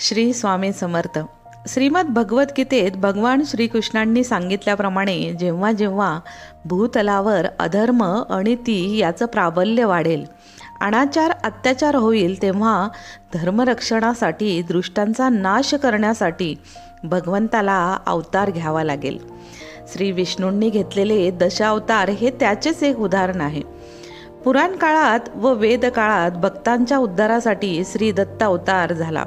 श्री स्वामी समर्थ. श्रीमद भगवद्गीतेत भगवान श्रीकृष्णांनी सांगितल्याप्रमाणे जेव्हा जेव्हा भूतलावर अधर्म अनिती याचं प्राबल्य वाढेल अनाचार अत्याचार होईल तेव्हा धर्मरक्षणासाठी दृष्टांचा नाश करण्यासाठी भगवंताला अवतार घ्यावा लागेल. श्री विष्णूंनी घेतलेले दशावतार हे त्याचेच एक उदाहरण आहे. पुराण काळात व वेद काळात भक्तांच्या उद्धारासाठी श्री दत्त अवतार झाला.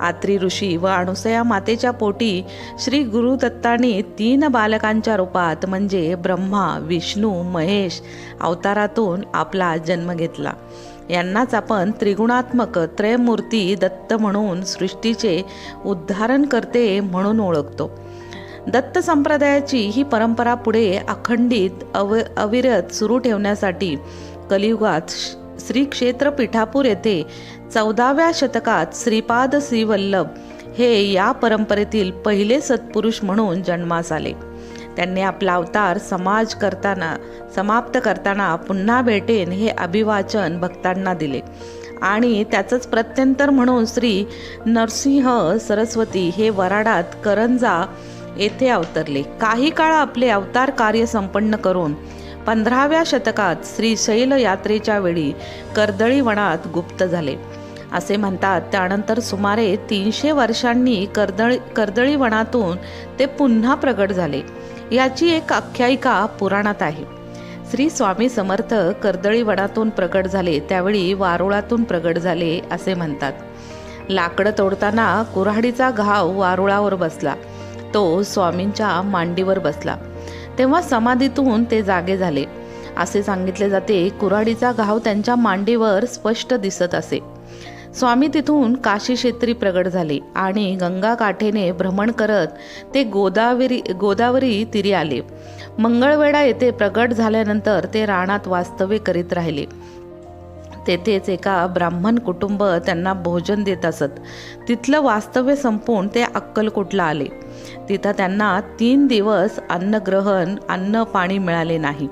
आत्री ऋषी व अनुसया मातेच्या पोटी श्री गुरुदत्तांनी तीन बालकांच्या रूपात म्हणजे ब्रह्मा विष्णू महेश अवतारातून आपला जन्म घेतला. यांनाच आपण त्रिगुणात्मक त्रयमूर्ती दत्त म्हणून सृष्टीचे उद्धारण करते म्हणून ओळखतो. दत्त संप्रदायाची ही परंपरा पुढे अखंडित अव अविरत सुरू ठेवण्यासाठी कलियुगात श- श्री क्षेत्र पिठापूर येथे चौदाव्या शतकात श्रीपाद श्रीवल्लभ हे या परंपरेतील पहिले सत्पुरुष म्हणून जन्मास आले. त्यांनी आपला अवतार समाज करताना समाप्त करताना पुन्हा भेटेन हे अभिवाचन भक्तांना दिले. आणि त्याचंच प्रत्यंतर म्हणून श्री नरसिंह सरस्वती हे वराडात करंजा येथे अवतरले. काही काळ आपले अवतार कार्य संपन्न करून पंधराव्या शतकात श्री शैल यात्रेच्या वेळी कर्दळी वनात गुप्त झाले. असे म्हणतात त्यानंतर सुमारे तीनशे वर्षांनी कर्दळी कर्दळी वनातून ते पुन्हा प्रगट झाले. याची एक आख्यायिका पुराणात आहे. श्री स्वामी समर्थ कर्दळी वनातून प्रगट झाले त्यावेळी वारुळातून प्रगट झाले असे म्हणतात. लाकडं तोडताना कुऱ्हाडीचा घाव वारुळावर बसला. तो स्वामींच्या मांडीवर बसला. तेव्हा समाधीतून ते जागे झाले. असे सांगितले जाते कुऱ्हाडीचा घाव त्यांच्या मांडीवर स्पष्ट दिसत असे. स्वामी तिथून काशी क्षेत्री प्रगट झाले आणि गंगा काठेने भ्रमण करत ते गोदावरी गोदावरी तीरी आले. मंगळवेढा येथे प्रगट झाल्यानंतर ते रानात वास्तव्य करीत राहिले. तेथेच एका ब्राह्मण कुटुंब त्यांना भोजन देत असत. तिथलं वास्तव्य संपून ते अक्कलकोटला आले. तिथं त्यांना तीन दिवस अन्नग्रहण अन्न पाणी मिळाले नाही.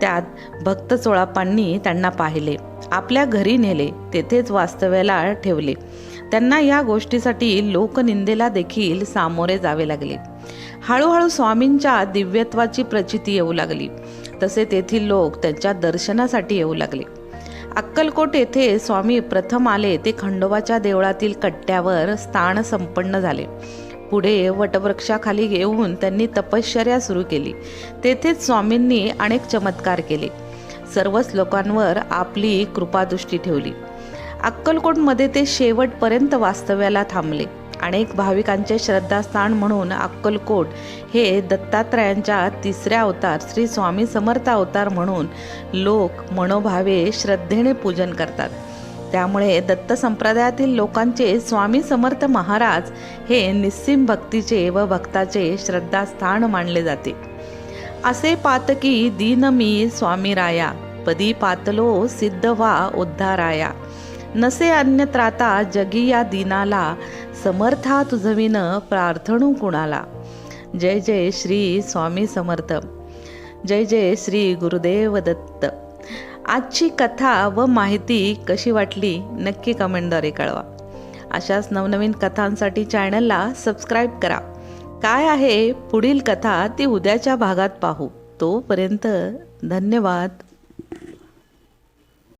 त्यात भक्त चोळापांनी त्यांना पाहिले. आपल्या घरी नेले तेथेच वास्तव्याला ठेवले. त्यांना या गोष्टीसाठी लोकनिंदेला देखील सामोरे जावे लागले. हळूहळू स्वामींच्या दिव्यत्वाची प्रचिती येऊ लागली. तसे तेथील लोक त्यांच्या दर्शनासाठी येऊ लागले. अक्कलकोट येथे स्वामी प्रथम आले. ते खंडोबाच्या देवळातील कट्ट्यावर स्थान संपन्न झाले. पुढे वटवृक्षाखाली येऊन त्यांनी तपश्चर्या सुरू केली. तेथेच स्वामींनी अनेक चमत्कार केले. सर्वच लोकांवर आपली कृपादृष्टी ठेवली. अक्कलकोटमध्ये ते शेवटपर्यंत वास्तव्याला थांबले. अनेक भाविकांचे श्रद्धास्थान म्हणून अक्कलकोट हे दत्तात्रयांच्या तिसऱ्या अवतार श्री स्वामी समर्थ अवतार म्हणून लोक मनोभावे श्रद्धेने पूजन करतात. त्यामुळे दत्त संप्रदायातील लोकांचे स्वामी समर्थ महाराज हे निस्सिम भक्तीचे व भक्ताचे श्रद्धास्थान मानले जाते. असे पातकी दीन मी स्वामी राया पदी पातलो सिद्ध वा उद्धाराया नसे अन्य त्राता जगी या दीनाला समर्था तुझविन प्रार्थणू कुणाला? जय जय श्री स्वामी समर्थ. जय जय श्री गुरुदेव दत्त. आजची कथा व माहिती कशी वाटली नक्की कमेंटद्वारे कळवा. अशाच नवनवीन कथांसाठी चॅनलला सबस्क्राईब करा. काय आहे पुढील कथा ती उद्याच्या भागात पाहू. तोपर्यंत धन्यवाद.